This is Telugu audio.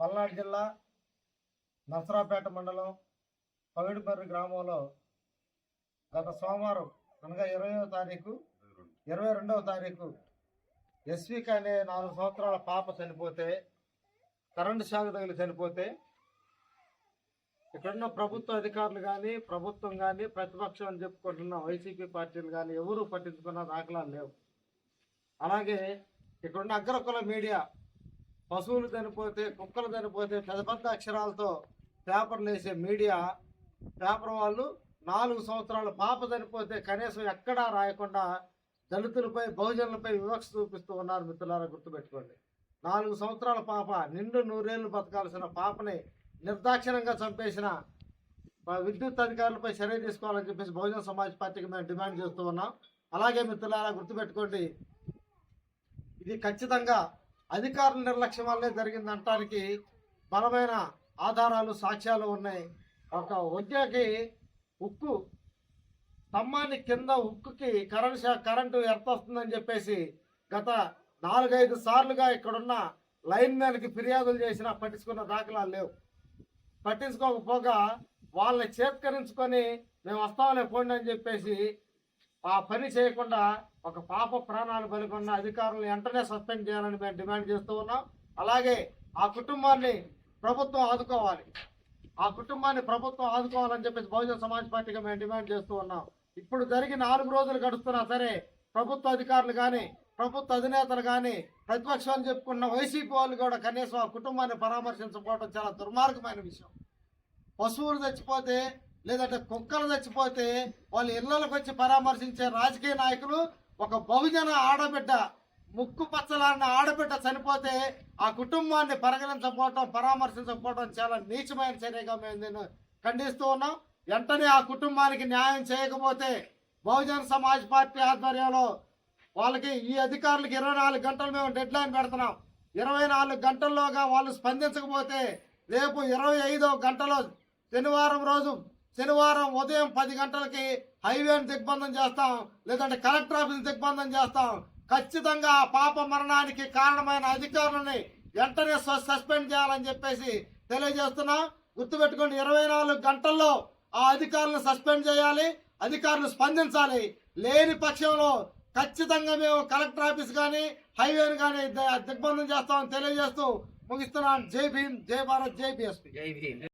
పల్నాడు జిల్లా నసరాపేట మండలం పవిడిపర్రి గ్రామంలో గత సోమవారం అనగా ఇరవయో తారీఖు ఇరవై రెండవ తారీఖు ఎస్విక్ అనే నాలుగు సంవత్సరాల పాప చనిపోతే కరెంటు షాక్ తగిలి చనిపోతే ఇక్కడున్న ప్రభుత్వ అధికారులు కానీ ప్రభుత్వం కానీ ప్రతిపక్షం అని చెప్పుకుంటున్న వైసీపీ పార్టీలు కానీ ఎవరూ పట్టించుకున్న దాఖలాలు లేవు. అలాగే ఇక్కడున్న అగ్రకుల మీడియా పశువులు చనిపోతే కుక్కలు చనిపోతే పెద్ద పెద్ద అక్షరాలతో పేపర్లు వేసే మీడియా పేపర్ వాళ్ళు నాలుగు సంవత్సరాల పాప చనిపోతే కనీసం ఎక్కడా రాయకుండా దళితులపై బహుజనులపై వివక్ష చూపిస్తూ ఉన్నారు మిత్రులారా గుర్తుపెట్టుకోండి. నాలుగు సంవత్సరాల పాప నిండు నూరేళ్ళు బతకాల్సిన పాపని నిర్దాక్షిణంగా చంపేసిన విద్యుత్ అధికారులపై చర్య తీసుకోవాలని చెప్పేసి బహుజన సమాజ్ పార్టీకి మేము డిమాండ్ చేస్తూ ఉన్నాం. అలాగే మిత్రులారా గుర్తుపెట్టుకోండి. ఇది ఖచ్చితంగా అధికార నిర్లక్ష్యం వల్లే జరిగిందంటానికి బలమైన ఆధారాలు సాక్ష్యాలు ఉన్నాయి. ఒక ఉద్యోగి ఉక్కు స్తంభాన్ని కింద ఉక్కుకి కరెంట్ షా కరెంటు ఎర్త్ వస్తుందని చెప్పేసి గత నాలుగైదు సార్లుగా ఇక్కడున్న లైన్ మ్యాన్కి ఫిర్యాదులు చేసినా పట్టించుకున్న దాఖలాలు లేవు. పట్టించుకోకపోగా వాళ్ళని చేత్కరించుకొని మేము వస్తామని పోండి అని చెప్పేసి ఆ పని చేయకుండా ఒక పాప ప్రాణాలు బలికొన్న అధికారులను వెంటనే సస్పెండ్ చేయాలని మేము డిమాండ్ చేస్తూ ఉన్నాం. అలాగే ఆ కుటుంబాన్ని ప్రభుత్వం ఆదుకోవాలి. ఆ కుటుంబాన్ని ప్రభుత్వం ఆదుకోవాలని చెప్పేసి బహుజన సమాజ్ పార్టీగా మేము డిమాండ్ చేస్తూ ఉన్నాం. ఇప్పుడు జరిగిన నాలుగు రోజులు గడుస్తున్నా సరే ప్రభుత్వ అధికారులు కానీ ప్రభుత్వ అధినేతలు కానీ ప్రతిపక్షాలు చెప్పుకున్న వైసీపీ వాళ్ళు కూడా కనీసం ఆ కుటుంబాన్ని పరామర్శించకపోవడం చాలా దుర్మార్గమైన విషయం. పశువులు చచ్చిపోతే లేదంటే కుక్కలు చచ్చిపోతే వాళ్ళ ఇళ్ళలోకి వచ్చి పరామర్శించే రాజకీయ నాయకులు ఒక బహుజన ఆడబిడ్డ ముక్కు పచ్చలాడిన ఆడబిడ్డ చనిపోతే ఆ కుటుంబాన్ని పరిగణించకపోవటం పరామర్శించకపోవటం చాలా నీచమైన చర్యగా మేము నేను ఖండిస్తూ ఉన్నాం. వెంటనే ఆ కుటుంబానికి న్యాయం చేయకపోతే బహుజన సమాజ్ పార్టీ ఆధ్వర్యంలో వాళ్ళకి ఈ అధికారులకు ఇరవై నాలుగు గంటలు మేము డెడ్ లైన్ పెడుతున్నాం. ఇరవై నాలుగు గంటల్లోగా వాళ్ళు స్పందించకపోతే రేపు ఇరవై ఐదో గంటలో శనివారం రోజు శనివారం ఉదయం పది గంటలకి హైవేని దిగ్బంధం చేస్తాం లేదంటే కలెక్టర్ ఆఫీస్ దిగ్బంధం చేస్తాం. ఖచ్చితంగా ఆ పాప మరణానికి కారణమైన అధికారులని వెంటనే సస్పెండ్ చేయాలని చెప్పేసి తెలియజేస్తున్నాం. గుర్తుపెట్టుకోండి ఇరవై నాలుగు గంటల్లో ఆ అధికారులను సస్పెండ్ చేయాలి అధికారులు స్పందించాలి. లేని పక్షంలో ఖచ్చితంగా మేము కలెక్టర్ ఆఫీస్ కానీ హైవేని కానీ దిగ్బంధం చేస్తామని తెలియజేస్తూ ముగిస్తున్నాను జై భీమ్ జై భారత్ జై బిఎస్పీ.